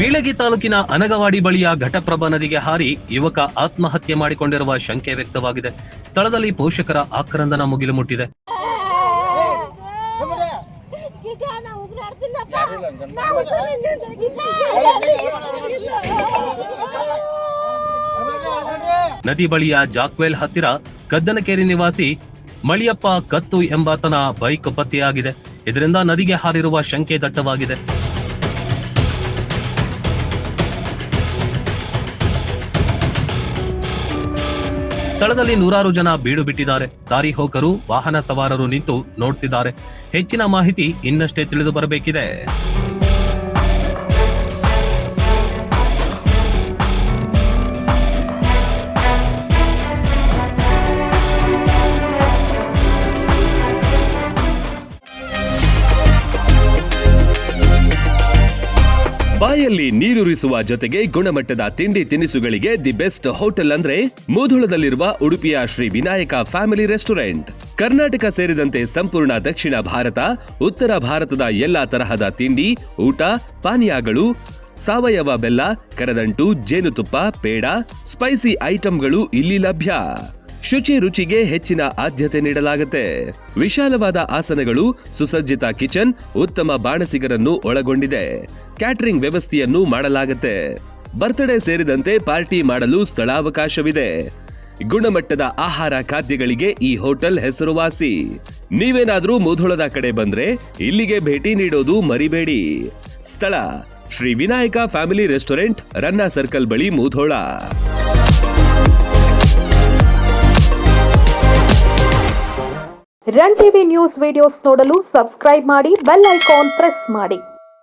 ಬೀಳಗಿ ತಾಲೂಕಿನ ಅನಗವಾಡಿ ಬಳಿಯ ಘಟಪ್ರಭಾ ನದಿಗೆ ಹಾರಿ ಯುವಕ ಆತ್ಮಹತ್ಯೆ ಮಾಡಿಕೊಂಡಿರುವ ಶಂಕೆ ವ್ಯಕ್ತವಾಗಿದೆ. ಸ್ಥಳದಲ್ಲಿ ಪೋಷಕರ ಆಕ್ರಂದನ ಮುಗಿಲು ಮುಟ್ಟಿದೆ. ನದಿ ಬಳಿಯ ಜಾಕ್ವೆಲ್ ಹತ್ತಿರ ಕದ್ದನಕೇರಿ ನಿವಾಸಿ ಮಳಿಯಪ್ಪ ಕತ್ತು ಎಂಬಾತನ ಬೈಕ್ ಪತ್ತೆಯಾಗಿದೆ. ಇದರಿಂದ ನದಿಗೆ ಹಾರಿರುವ ಶಂಕೆ ದಟ್ಟವಾಗಿದೆ. ಸ್ಥಳದಲ್ಲಿ ನೂರಾರು ಜನ ಬೀಡು ಬಿಟ್ಟಿದ್ದಾರೆ. ದಾರಿ ಹೋಕರು, ವಾಹನ ಸವಾರರು ನಿಂತು ನೋಡ್ತಿದ್ದಾರೆ. ಹೆಚ್ಚಿನ ಮಾಹಿತಿ ಇನ್ನಷ್ಟೇ ತಿಳಿದು ಬರಬೇಕಿದೆ. ಬಾಯಲ್ಲಿ ನೀರುರಿಸುವ ಜೊತೆಗೆ ಗುಣಮಟ್ಟದ ತಿಂಡಿ ತಿನಿಸುಗಳಿಗೆ ದಿ ಬೆಸ್ಟ್ ಹೋಟೆಲ್ ಅಂದ್ರೆ ಮೂಧುಳದಲ್ಲಿರುವ ಉಡುಪಿಯ ಶ್ರೀ ವಿನಾಯಕ ಫ್ಯಾಮಿಲಿ ರೆಸ್ಟೋರೆಂಟ್. ಕರ್ನಾಟಕ ಸೇರಿದಂತೆ ಸಂಪೂರ್ಣ ದಕ್ಷಿಣ ಭಾರತ, ಉತ್ತರ ಭಾರತದ ಎಲ್ಲಾ ತರಹದ ತಿಂಡಿ, ಊಟ, ಪಾನೀಯಗಳು, ಸಾವಯವ ಬೆಲ್ಲ, ಕರದಂಟು, ಜೇನುತುಪ್ಪ, ಪೇಡ, ಸ್ಪೈಸಿ ಐಟಂಗಳು ಇಲ್ಲಿ ಲಭ್ಯ. ಶುಚಿ ರುಚಿಗೆ ಹೆಚ್ಚಿನ ಆದ್ಯತೆ ನೀಡಲಾಗುತ್ತೆ. ವಿಶಾಲವಾದ ಆಸನಗಳು, ಸುಸಜ್ಜಿತ ಕಿಚನ್, ಉತ್ತಮ ಬಾಣಸಿಗರನ್ನು ಒಳಗೊಂಡಿದೆ. ಕ್ಯಾಟರಿಂಗ್ ವ್ಯವಸ್ಥೆಯನ್ನು ಮಾಡಲಾಗುತ್ತೆ. ಬರ್ತ್ಡೇ ಸೇರಿದಂತೆ ಪಾರ್ಟಿ ಮಾಡಲು ಸ್ಥಳಾವಕಾಶವಿದೆ. ಗುಣಮಟ್ಟದ ಆಹಾರ ಖಾದ್ಯಗಳಿಗೆ ಈ ಹೋಟೆಲ್ ಹೆಸರುವಾಸಿ. ನೀವೇನಾದರೂ ಮುಧೋಳದ ಕಡೆ ಬಂದ್ರೆ ಇಲ್ಲಿಗೆ ಭೇಟಿ ನೀಡೋದು ಮರಿಬೇಡಿ. ಸ್ಥಳ, Shri Vinayaka family restaurant, Ranna circle ಬಳಿ Mudhol. Run TV news videos ನೋಡಲು ಸಬ್ಸ್ಕ್ರೈಬ್ ಮಾಡಿ, ಬೆಲ್ ಐಕಾನ್ ಪ್ರೆಸ್ ಮಾಡಿ.